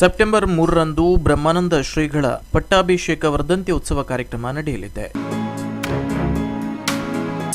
September ಮೂರರಂದು ಬ್ರಹ್ಮಾನಂದ ಶ್ರೀಗಳ ಪಟ್ಟಾಭಿಷೇಕ ವರ್ಧಂತಿ ಉತ್ಸವ ಕಾರ್ಯಕ್ರಮ ನಡೆಯಲಿದೆ.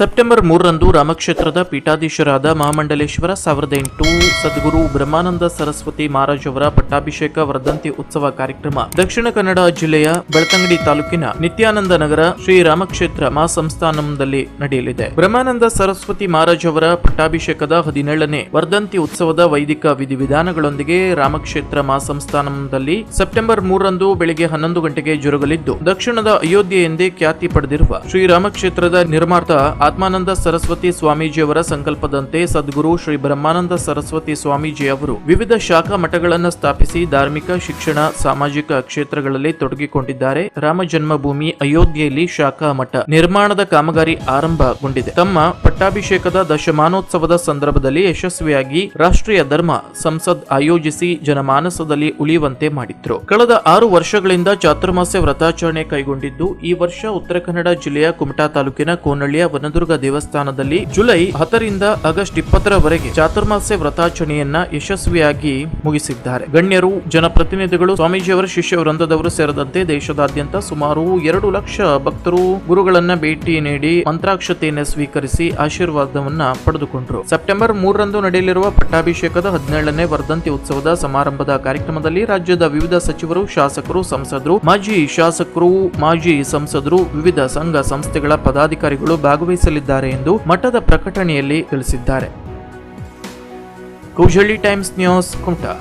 ಸೆಪ್ಟೆಂಬರ್ ಮೂರರಂದು ರಾಮಕ್ಷೇತ್ರದ ಪೀಠಾಧೀಶರಾದ ಮಹಾಮಂಡಲೇಶ್ವರ ಸಾವಿರದ ಎಂಟು ಸದ್ಗುರು ಬ್ರಹ್ಮಾನಂದ ಸರಸ್ವತಿ ಮಹಾರಾಜ್ ಅವರ ಪಟ್ಟಾಭಿಷೇಕ ವರ್ಧಂತಿ ಉತ್ಸವ ಕಾರ್ಯಕ್ರಮ ದಕ್ಷಿಣ ಕನ್ನಡ ಜಿಲ್ಲೆಯ ಬೆಳ್ತಂಗಡಿ ತಾಲೂಕಿನ ನಿತ್ಯಾನಂದ ನಗರ ಶ್ರೀ ರಾಮಕ್ಷೇತ್ರ ಮಹಾಸಂಸ್ಥಾನಂದಲ್ಲಿ ನಡೆಯಲಿದೆ. ಬ್ರಹ್ಮಾನಂದ ಸರಸ್ವತಿ ಮಹಾರಾಜ್ ಅವರ ಪಟ್ಟಾಭಿಷೇಕದ ಹದಿನೇಳನೇ ವರ್ಧಂತಿ ಉತ್ಸವದ ವೈದಿಕ ವಿಧಿವಿಧಾನಗಳೊಂದಿಗೆ ರಾಮಕ್ಷೇತ್ರ ಮಹಾಸಂಸ್ಥಾನಂದಲ್ಲಿ ಸೆಪ್ಟೆಂಬರ್ ಮೂರರಂದು ಬೆಳಿಗ್ಗೆ ಹನ್ನೊಂದು ಗಂಟೆಗೆ ಜರುಗಲಿದ್ದು, ದಕ್ಷಿಣದ ಅಯೋಧ್ಯೆ ಎಂದೇ ಖ್ಯಾತಿ ಪಡೆದಿರುವ ಶ್ರೀರಾಮಕ್ಷೇತ್ರದ ನಿರ್ಮಾತ ಆತ್ಮಾನಂದ ಸರಸ್ವತಿ ಸ್ವಾಮೀಜಿಯವರ ಸಂಕಲ್ಪದಂತೆ ಸದ್ಗುರು ಶ್ರೀ ಬ್ರಹ್ಮಾನಂದ ಸರಸ್ವತಿ ಸ್ವಾಮೀಜಿ ಅವರು ವಿವಿಧ ಶಾಖಾ ಮಠಗಳನ್ನು ಸ್ಥಾಪಿಸಿ ಧಾರ್ಮಿಕ, ಶಿಕ್ಷಣ, ಸಾಮಾಜಿಕ ಕ್ಷೇತ್ರಗಳಲ್ಲಿ ತೊಡಗಿಕೊಂಡಿದ್ದಾರೆ. ರಾಮ ಜನ್ಮಭೂಮಿ ಅಯೋಧ್ಯೆಯಲ್ಲಿ ಶಾಖಾ ಮಠ ನಿರ್ಮಾಣದ ಕಾಮಗಾರಿ ಆರಂಭಗೊಂಡಿದೆ. ತಮ್ಮ ಪಟ್ಟಾಭಿಷೇಕದ ದಶಮಾನೋತ್ಸವದ ಸಂದರ್ಭದಲ್ಲಿ ಯಶಸ್ವಿಯಾಗಿ ರಾಷ್ಟ್ರೀಯ ಧರ್ಮ ಸಂಸದ್ ಆಯೋಜಿಸಿ ಜನಮಾನಸದಲ್ಲಿ ಉಳಿಯುವಂತೆ ಮಾಡಿದ್ರು. ಕಳೆದ ಆರು ವರ್ಷಗಳಿಂದ ಚಾತುರ್ಮಾಸ್ಯ ವ್ರತಾಚರಣೆ ಕೈಗೊಂಡಿದ್ದು, ಈ ವರ್ಷ ಉತ್ತರ ಕನ್ನಡ ಜಿಲ್ಲೆಯ ಕುಮಟಾ ತಾಲೂಕಿನ ಕೋನಳ್ಳಿಯ ವನದುರ್ಗ ದೇವಸ್ಥಾನದಲ್ಲಿ ಜುಲೈ ಹತ್ತರಿಂದ ಆಗಸ್ಟ್ ಇಪ್ಪತ್ತರವರೆಗೆ ಚಾತುರ್ಮಾಸ್ಯ ವ್ರತಾಚರಣೆಯನ್ನ ಯಶಸ್ವಿಯಾಗಿ ಮುಗಿಸಿದ್ದಾರೆ. ಗಣ್ಯರು, ಜನಪ್ರತಿನಿಧಿಗಳು, ಸ್ವಾಮೀಜಿಯವರ ಶಿಷ್ಯ ವೃಂದದವರು ಸೇರಿದಂತೆ ದೇಶದಾದ್ಯಂತ ಸುಮಾರು ಎರಡು ಲಕ್ಷ ಭಕ್ತರು ಗುರುಗಳನ್ನ ಭೇಟಿ ನೀಡಿ ಮಂತ್ರಾಕ್ಷತೆಯನ್ನು ಸ್ವೀಕರಿಸಿ ಆಶೀರ್ವಾದವನ್ನ ಪಡೆದುಕೊಂಡರು. ಸೆಪ್ಟೆಂಬರ್ ಮೂರರಂದು ನಡೆಯಲಿರುವ ಪಟ್ಟಾಭಿಷೇಕದ ಹದಿನೇಳನೇ ವರ್ಧಂತಿ ಉತ್ಸವದ ಸಮಾರಂಭದ ಕಾರ್ಯಕ್ರಮದಲ್ಲಿ ರಾಜ್ಯದ ವಿವಿಧ ಸಚಿವರು, ಶಾಸಕರು, ಸಂಸದರು, ಮಾಜಿ ಶಾಸಕರು, ಮಾಜಿ ಸಂಸದರು, ವಿವಿಧ ಸಂಘ ಸಂಸ್ಥೆಗಳ ಪದಾಧಿಕಾರಿಗಳು ಭಾಗವಹಿಸಲಿದ್ದಾರೆ ಎಂದು ಮಠದ ಪ್ರಕಟಣೆಯಲ್ಲಿ ತಿಳಿಸಿದ್ದಾರೆ. ಕೌಶಲ್ಯ ಟೈಮ್ಸ್ ನ್ಯೂಸ್ ಕುಮಟಾ.